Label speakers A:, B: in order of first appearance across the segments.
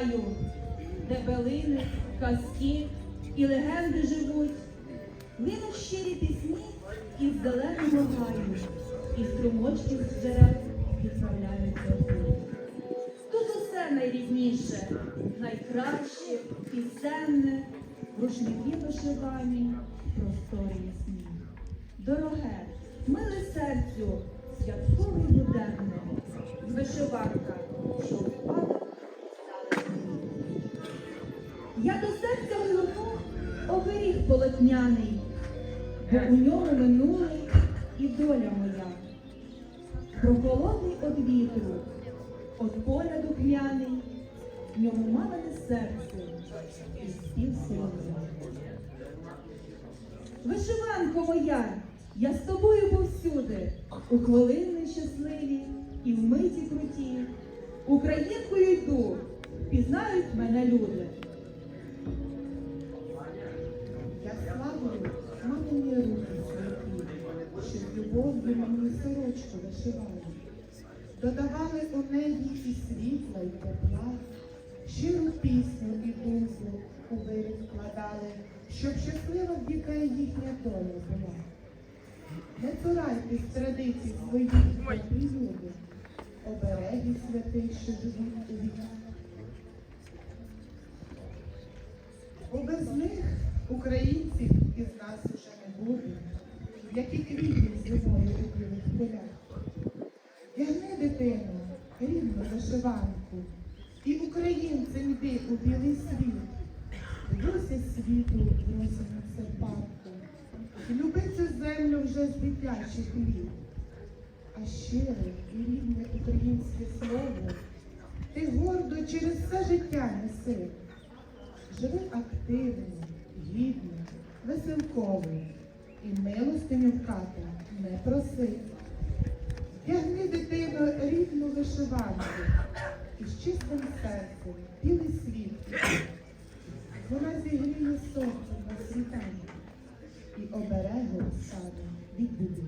A: краю, де белини, казки і легенди живуть, линуть щирі пісні із зеленого гаю, і струмочки з джерел відправляються в путь. Тут усе найрідніше, найкраще, пісенне, рушники вишивані, простори ясні. Дороге, миле серцю, святковий буденне, вишиванка, полотняний, бо у ньому минуле і доля моя. Прохолодний од вітру, от поля духмяний, в ньому мамине серце і спів солов'я. Вишиванко моя, я з тобою повсюди, у хвилини щасливі і в миті круті. Українкою йду, пізнають мене люди.
B: Славлю мамині руки святі, що з любов'ю мені сорочку вишивали. Додавали у неї і світла, і тепла, щиру пісню і музу у вирі вкладали, щоб щаслива в віка їхня доля була. Не цурайтесь традицій своїх добрі люди, оберегів святих, що живуть у віках. Бо без них українців із нас уже не буде, як і квітів зимою у білих полях. Тягни дитину, рідну вишиванку, і українцем йди у білий світ. Дивися світу в парку, і люби цю землю вже з дитячих літ. А щире і рідне українське слово ти гордо через все життя неси. Живи активно, гідно, веселково, і милостиню в хату не проси. Вдягни дитину рідну вишиванку і з чистим серцем білий світ. Вона зігріє сонцем на світанні і обереге саду від біди.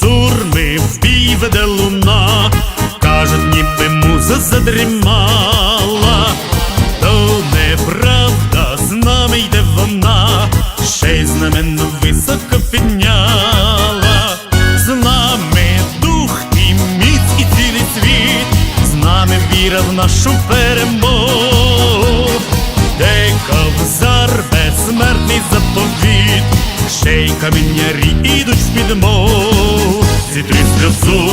C: Сурми в бій луна, кажуть, ніби муза задрімала, то неправда, з нами йде вона, ще й знаменно високо підняла, з нами дух і міць, і цілий світ, з нами віра в нашу перемогу, де ковзар безсмертний заповіт, ще й камінярі ідуть в підмогу. Зітри сльозу,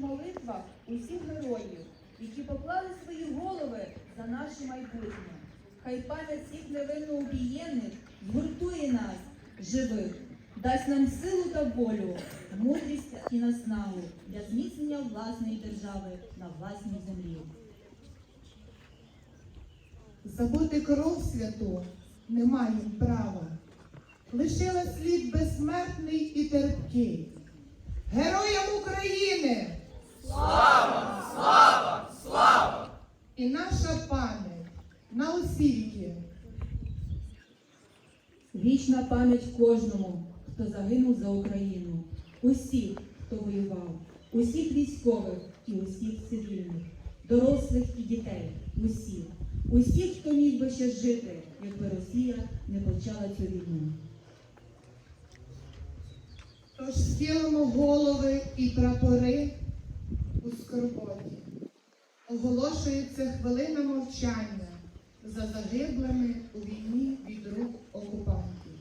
A: молитвах усіх героїв, які поклали свої голови за наше майбутнє. Хай пам'ять всіх невинно убієних згуртує нас, живих, дасть нам силу та волю, мудрість і наснагу для зміцнення власної держави на власній землі.
B: Забути кров святу не маємо права. Лишила слід безсмертний і терпкий. Героям України! Слава! Слава! Слава! І наша пам'ять на освіті.
A: Вічна пам'ять кожному, хто загинув за Україну, усіх, хто воював, усіх військових і усіх цивільних, дорослих і дітей, усіх, усіх, хто міг би ще жити, якби Росія не почала цю війну.
B: Тож схилимо голови і прапори у скорботі. Оголошується хвилина мовчання за загиблими у війні від рук окупантів.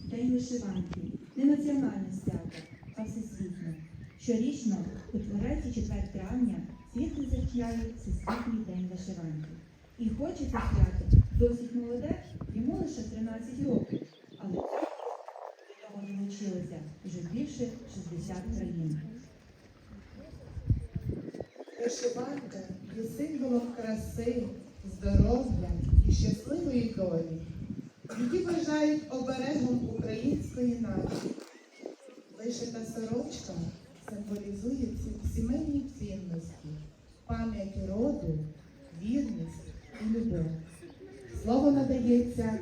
A: День вишиванки не національне свято, а всесвітнє. Щорічно у тверезі 4 травня світ визначає Всесвітній день вишиванки. І хоче це свято досить молоде, йому лише 13 років. Але до нього долучилося вже більше 60 країн.
B: Вишиванка є символом краси, здоров'я і щасливої долі. Її вважають оберегом української нації. Вишита сорочка символізує сімейні пам'ять роду, вірність і любов. Слово надається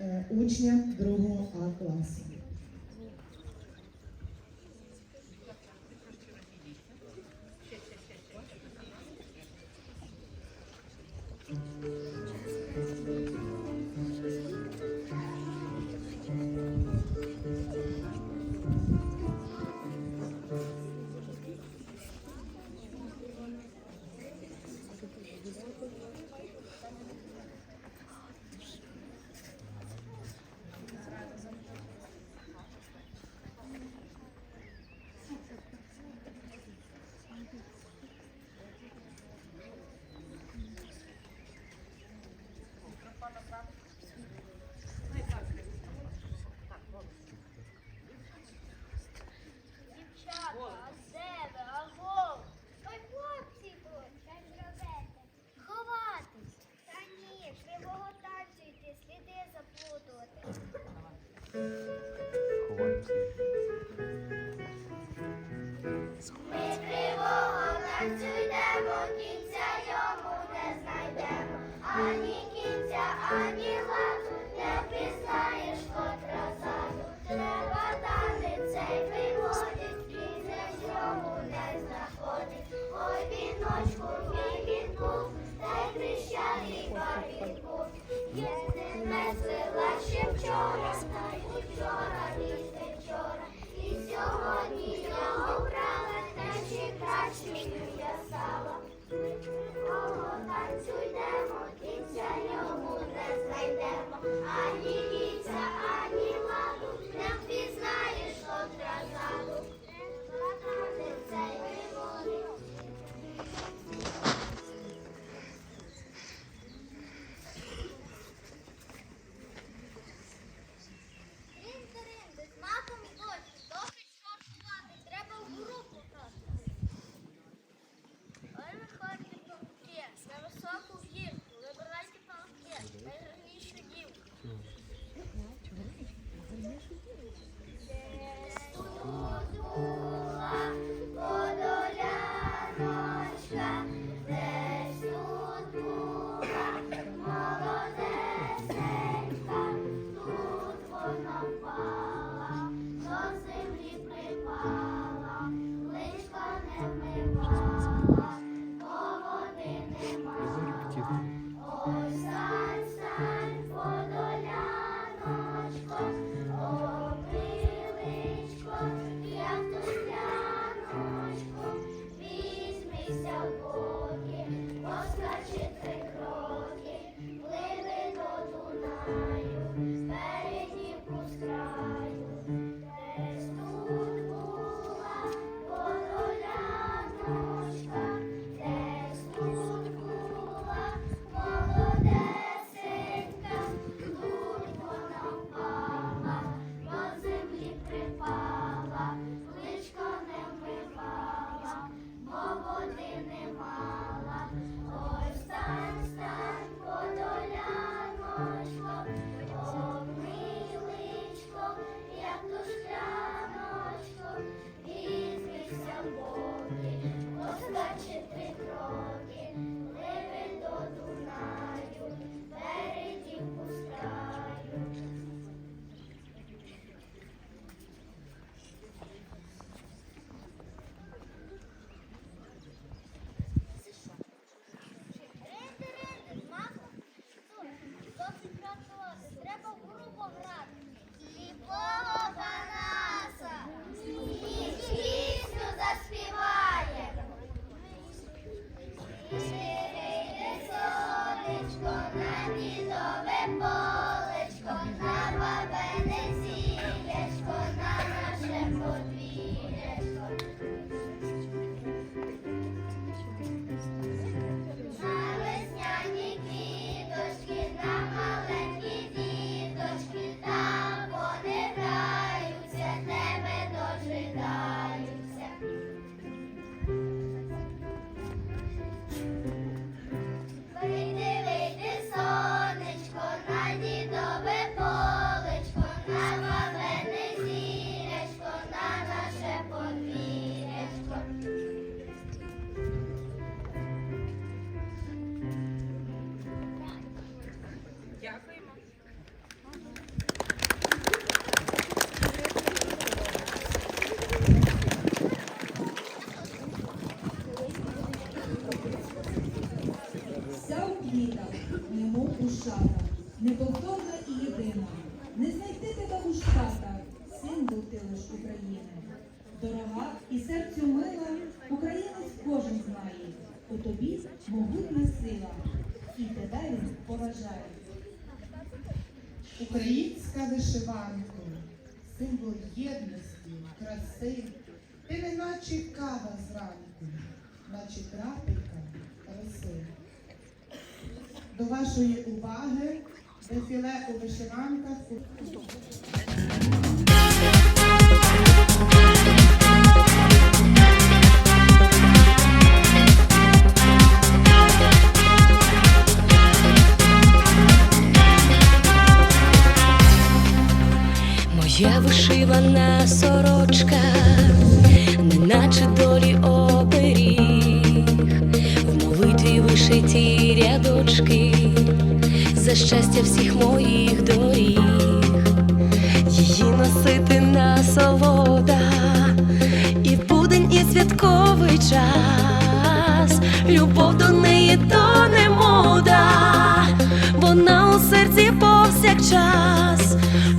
B: е, учням другого А класу.
D: Сіречко, на дідове полечко, на бабине сієчко,
A: немов ушата, неповторна і єдина. Не знайти тебе у штатах, символ ти лиш України. Дорога і серцю мила, українець кожен знає. У тобі могутня сила, і тебе він поважає.
B: Українська вишиванка, символ єдності, краси. Ти не наче кава зранку, наче крапелька роси. До вашої уваги дефіле у вишиванках.
E: Моя вишивана сорочка, вишиті за щастя всіх моїх доріг, її носити насолода, і будень, і святковий час, любов до неї то не мода, вона у серці повсякчас.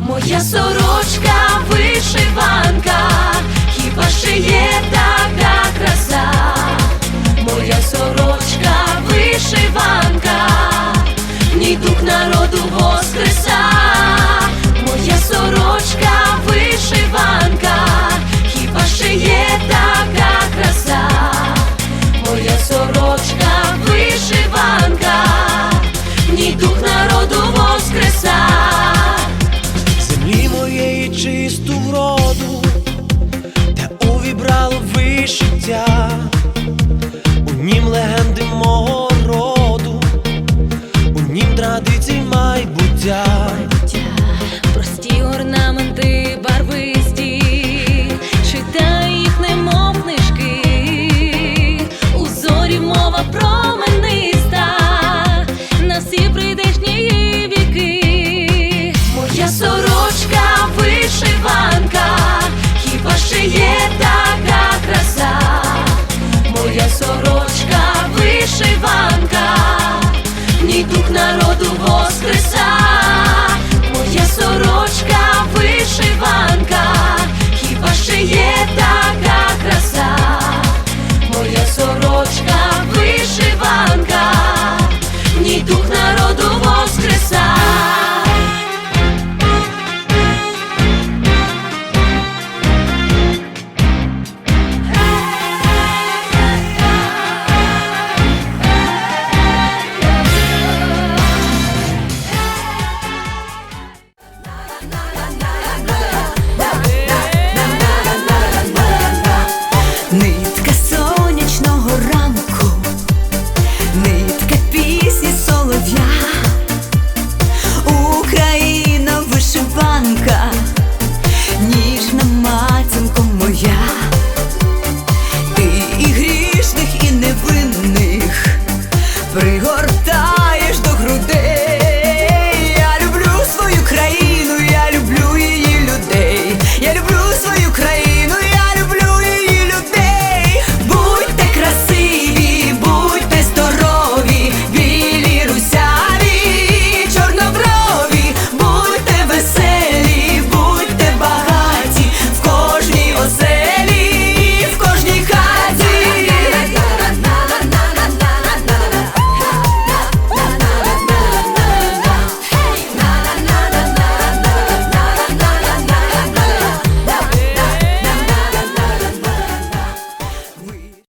E: Моя сорочка вишиванка, хіба ще є така краса? Моя сорочка вишиванка, Буду